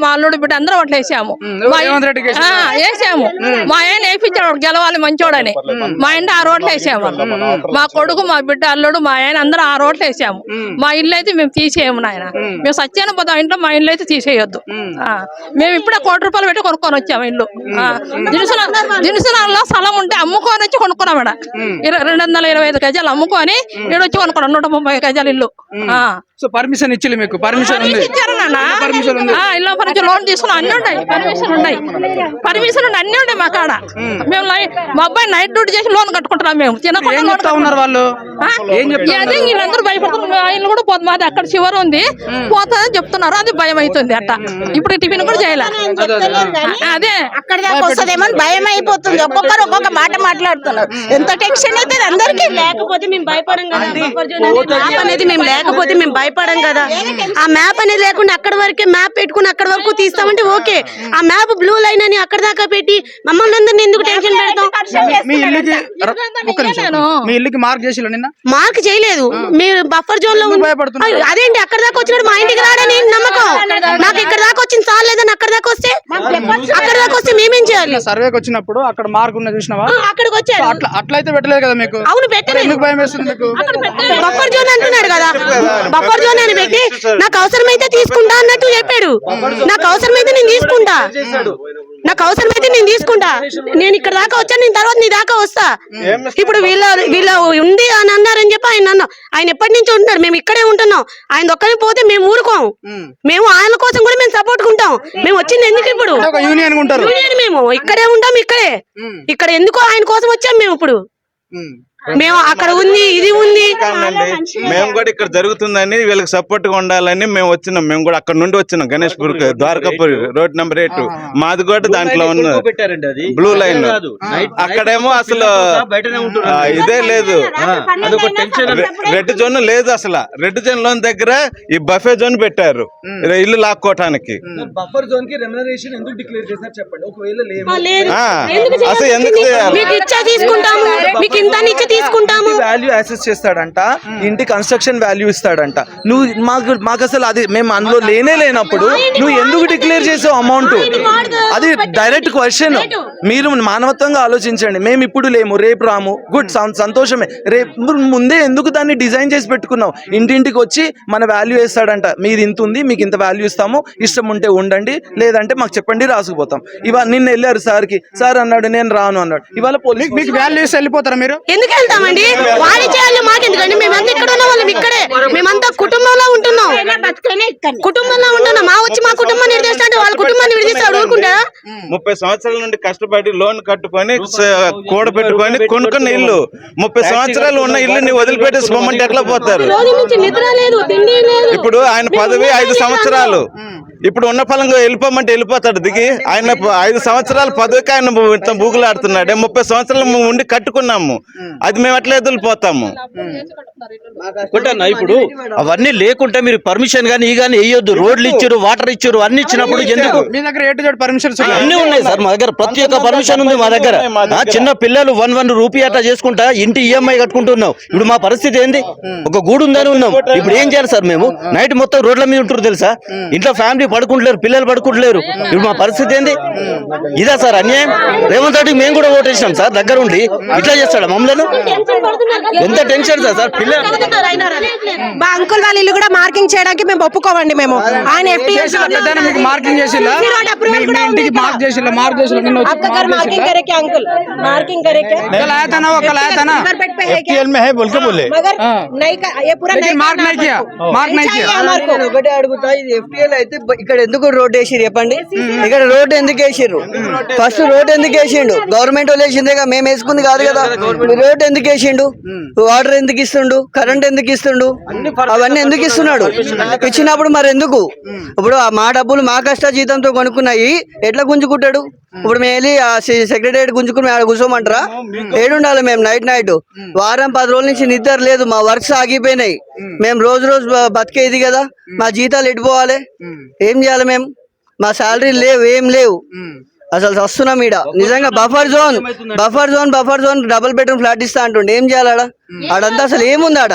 మా అల్లుడు బిడ్డ అందరం ఓట్లు వేసాము. వేసాము. మా ఆయన వేయించాడు గెలవాలి మంచోడని. మా ఇంటి ఆ రోడ్లు వేసాము. మా కొడుకు మా బిడ్డ అల్లుడు మా ఆయన అందరం ఆ రోడ్లు వేసాము. మా ఇల్లు అయితే మేము తీసేయము నాయన. మేము సత్యాన పోతాం ఇంట్లో మా ఇల్లు అయితే తీసేయొద్దు. ఆ, మేము ఇప్పుడే కోటి రూపాయలు పెట్టి కొనుక్కొని వచ్చాము ఇల్లు. ఆ, దినుసుల దినుసులలో స్థలం ఉంటే అమ్ముకొని వచ్చి కొనుక్కున్నాం ఇక్కడ రెండు వందల ఇరవై ఐదు గజాలు అమ్ముకొని ఇక్కడ వచ్చి కొనుక్కున్నాం. నూట ముప్పై గజాలు ఇల్లు. ఆ. సో పర్మిషన్ ఇచ్చి మీకు? పర్మిషన్ ఉంది. ఇచ్చారు నాన్న. పర్మిషన్ ఉంది. ఆ, ఇల్లు పర్మిషన్ లోన్ తీసుకున్నాం అన్ని ఉంటాయి పర్మిషన్ ఉన్నాయి. పర్మిషన్ ఉన్నాయి. అన్ని ఉంటాయి మా కాడ మేము మా అబ్బాయి నైట్ డ్యూటీ చేసి లోన్ కట్టుకుంటున్నాం మేము. తినకుండా ఉన్నారు వాళ్ళు? అదే వీళ్ళందరూ భయపడుతున్నారు. ఇల్లు కూడా పోతుంది మాది అక్కడ చివరి ఉంది. పోతుందని చెప్తున్నారు. అది భయం అవుతుంది అట్ట ఇప్పుడు టిఫిన్ కూడా చేయలే? అదే అక్కడ దాకా వస్తుందేమో అని భయం అయిపోతుంది ఒక్కొక్కరు ఒక్కొక్క మాట మాట్లాడుతున్నారు. ఎంత టెన్షన్ అయితే అందరికి? లేకపోతే మేము భయపడం కదా మ్యాప్ అనేది మేము లేకపోతే మేము భయపడం కదా. ఆ మ్యాప్ అనేది లేకుండా అక్కడ వరకే మ్యాప్ పెట్టుకుని అక్కడ వరకు తీస్తామంటే ఓకే. ఆ మ్యాప్ బ్లూ లైన్ అని అక్కడ దాకా పెట్టి మమ్మల్ని అందరిని ఎందుకు టెన్షన్ పెడతాం? మీ ఇల్లుకి ఒక్క నిమిషం నేను. మీ ఇల్లుకి మార్క్ చేసి నిన్న? మార్క్ చేయలేదు. మీరు బఫర్ జోన్లో. భయపడుతున్నారు? అదేంటి? అక్కడ దాకా వచ్చినప్పుడు మా ఇంటికి రాడని నమ్మకం నాకు ఇక్కడ దాకా వచ్చింది చాలు లేదని అక్కడ దాకా వస్తే అక్కడ దాకా వస్తే మేమేం చేయాలి? సర్వేకి వచ్చినప్పుడు అక్కడ మార్క్ ఉన్న చూసినావా? అక్కడికి వచ్చారు. అట్లా అట్లయితే పెట్టలేదు కదా మీకు? అవును పెట్టలేదు. ఎందుకు భయం వేస్తుంది మీకు? బఫర్ జోన్ అంటున్నాడు కదా. బఫర్ జోన్ అని పెట్టి నాకు అవసరమైతే తీసుకుంటా అన్నట్టు చెప్పాడు. నాకు అవసరమైతే నేను తీసుకుంటా. నాకు అవసరమైతే నేను తీసుకుంటా. నేను ఇక్కడ దాకా వచ్చాను నేను తర్వాత నీ దాకా వస్తా. ఇప్పుడు వీళ్ళ వీళ్ళ ఉంది అని అన్నారని చెప్పి ఆయన అన్నాం ఆయన ఎప్పటి నుంచి ఉంటున్నాడు. మేము ఇక్కడే ఉంటున్నాం. ఆయన ఒక్కరి పోతే మేము ఊరుకోం. మేము ఆయన కోసం కూడా మేము సపోర్ట్ ఉంటాం మేము వచ్చింది ఎందుకు ఇప్పుడు? యూనియన్ మేము. ఇక్కడే ఉంటాం ఇక్కడే. ఇక్కడ ఎందుకో ఆయన కోసం వచ్చాం మేము ఇప్పుడు. మేము అక్కడ ఉంది ఇది ఉంది. మేము కూడా ఇక్కడ జరుగుతుందని వీళ్ళకి సపోర్ట్గా ఉండాలని మేము వచ్చినాం. మేము కూడా అక్కడ నుండి వచ్చినాం. Ganeshpur Dwarakapur road number eight మాది కూడా దాంట్లో ఉన్న బ్లూ లైన్ అక్కడేమో అసలు ఇదే లేదు. రె- రెడ్ జోన్ లేదు అసలు. రెడ్ జోన్ లోన్ దగ్గర ఈ బఫే జోన్ పెట్టారు. ఇలా ఇల్లు లాక్కోటానికి. బఫర్ జోన్కి రెమ్యునరేషన్ ఎందుకు డిక్లేర్ చేశారు చెప్పండి? ఒకవేళ లేదు. అసలు ఎందుకు తీసుకుంటాము. మీకు ఇంత తీసుకుంటాము. వాల్యూ అసెస్ చేస్తాడంట ఇంటి కన్స్ట్రక్షన్ వాల్యూ ఇస్తాడంట. నువ్వు మాకు మాకు అసలు అది మేము అందులో లేనే లేనప్పుడు నువ్వు ఎందుకు డిక్లేర్ చేసావు అమౌంట్ అది డైరెక్ట్ క్వశ్చన్ మీరు మానవత్వంగా ఆలోచించండి. మేము ఇప్పుడు లేము రేపు రాము. గుడ్ సంతోషమే. రేపు ముందే ఎందుకు దాన్ని డిజైన్ చేసి పెట్టుకున్నావు? ఇంటింటికి వచ్చి మన వాల్యూ వేస్తాడంట. మీది ఇంత ఉంది మీకు ఇంత వాల్యూ ఇస్తాము. ఇష్టం ఉంటే ఉండండి లేదంటే మాకు చెప్పండి రాసుకుపోతాం. ఇవాళ నిన్న వెళ్ళారు సార్కి. సార్ అన్నాడు నేను రాను అన్నాడు. ఇవాళ పోలీస్ మీకు వాల్యూస్ వెళ్ళిపోతారా మీరు? ఎందుకు వెళ్తామండి. వాళ్ళ చేయాలి మాకెందుకండి? మేమంతా ఇక్కడ ఉన్న వాళ్ళం ఇక్కడే. మేమంతా కుటుంబంలో ఉంటున్నాం. కుటుంబంలో ఉంటున్నాం. మా వచ్చి మా విడదీస్తా అంటే వాళ్ళ కుటుంబాన్ని విడదీస్తాడు ఊరుకుంటా? ముప్పై సంవత్సరాల నుండి కష్టపడి లోన్ కట్టుకొని స- కూడబెట్టుకొని కొనుక్కున్న ఇల్లు. ముప్పై సంవత్సరాలు ఉన్న ఇల్లు నీ వదిలిపెట్టేసి పొమ్మంటే ఎట్లా పోతారు? రోజు నుంచి నిద్ర లేదు తిండి లేదు. ఇప్పుడు ఆయన పదవి ఐదు సంవత్సరాలు. ఇప్పుడు ఉన్న ఫలంగా వెళ్ళిపోమంటే వెళ్ళిపోతాడు దిగి. ఆయన ఐదు సంవత్సరాల పదవికి ఆయన బూగులాడుతున్నాడు. ముప్పై సంవత్సరాలు ఉండి కట్టుకున్నాము. అది మేము ఎట్లా ఎదులిపోతాము కొట్టన్నా ఇప్పుడు అవన్నీ లేకుంటే మీరు పర్మిషన్ గానీ ఈ గానీ వేయొద్దు. రోడ్లు ఇచ్చారు వాటర్ ఇచ్చారు అన్ని ఇచ్చినప్పుడు మీ దగ్గర ఎటు జోడు పర్మిషన్స్ అన్ని ఉన్నాయి సార్. మా దగ్గర ప్రతి ఒక్క పర్మిషన్ ఉంది మా దగ్గర. ఆ, చిన్న పిల్లలు వన్ వన్ రూపీ అట్లా చేసుకుంటా ఇంటి ఈఎంఐ కట్టుకుంటున్నాం. ఇప్పుడు మా పరిస్థితి ఏంది? ఒక గూడు ఉందని ఉన్నాం. ఇప్పుడు ఏం చేయాలి సార్ మేము? నైట్ మొత్తం రోడ్ల మీద ఉంటారు తెలుసా? ఇంట్లో ఫ్యామిలీ పడుకుంటలేరు పిల్లలు పడుకుంటలేరు. ఇప్పుడు మా పరిస్థితి ఏంది? ఇదా సార్ అన్యాయం? రేవంత్ రెడ్డికి మేము కూడా ఓటేసినాం సార్ దగ్గర ఉండి ఇట్లా చేస్తాడా మమ్మల్ని? ఎంత టెన్షన్ సార్? సార్ పిల్లలు మా అంకుల్ వాళ్ళ ఇల్లు కూడా మార్కింగ్ చేయడానికి మేము ఒప్పుకోవండి మేము. ఆయన మీకు మార్కింగ్ చేసిల్లా మీ మీ ఇంటికి మార్క్ చేసిల్లా మార్క్ చేసిల్లా నిన్న వచ్చి आपका घर मार्किंग करे क्या अंकल मार्किंग करे क्या कल आया था ना वो कल आया था ना घर पेट पे है क्या FTL में है बोल के बोले मगर नहीं का ये पूरा लेकिन नहीं मार्क नहीं किया मार्क नहीं किया हमारे को నేను ఒకటే అడుగుతా ఇది ఎఫ్టీఎల్ అయితే బ- ఇక్కడ ఎందుకు రోడ్ వేసిరు చెప్పండి ఇక్కడ రోడ్ ఎందుకు వేసిర్రు ఫస్ట్ రోడ్ ఎందుకు వేసిండు గవర్నమెంట్ వాళ్ళు వేసిందేగా మేము వేసుకుంది కాదు కదా రోడ్ ఎందుకు వేసిండు వాటర్ ఎందుకు ఇస్తుండు కరెంట్ ఎందుకు ఇస్తుండు అవన్నీ ఎందుకు ఇస్తున్నాడు ఇచ్చినప్పుడు మరి ఎందుకు ఇప్పుడు ఆ మా డబ్బులు మా కష్ట జీతంతో కొనుక్కున్నాయి. ఎట్లా గుంజుకుంటాడు? ఇప్పుడు మేము వెళ్ళి ఆ సెక్రటరీ గుంజుకుని ఆడ కూర్చోమంటారా? ఏడుండాలి మేము నైట్ నైట్. వారం పది రోజుల నుంచి నిద్ర లేదు. మా వర్క్స్ ఆగిపోయినాయి. మేము రోజు రోజు బతికేది కదా. మా జీతాలు ఎడిపోవాలి ఏం చేయాలి మేము? మా శాలరీ లేవు ఏం లేవు. అసలు వస్తున్నాం ఈడ. నిజంగా buffer zone buffer zone buffer zone double bedroom flat ఇస్తా అంటుండే. ఏం చేయాలి ఆడ? ఆడంతా అసలు ఏముంది ఆడ?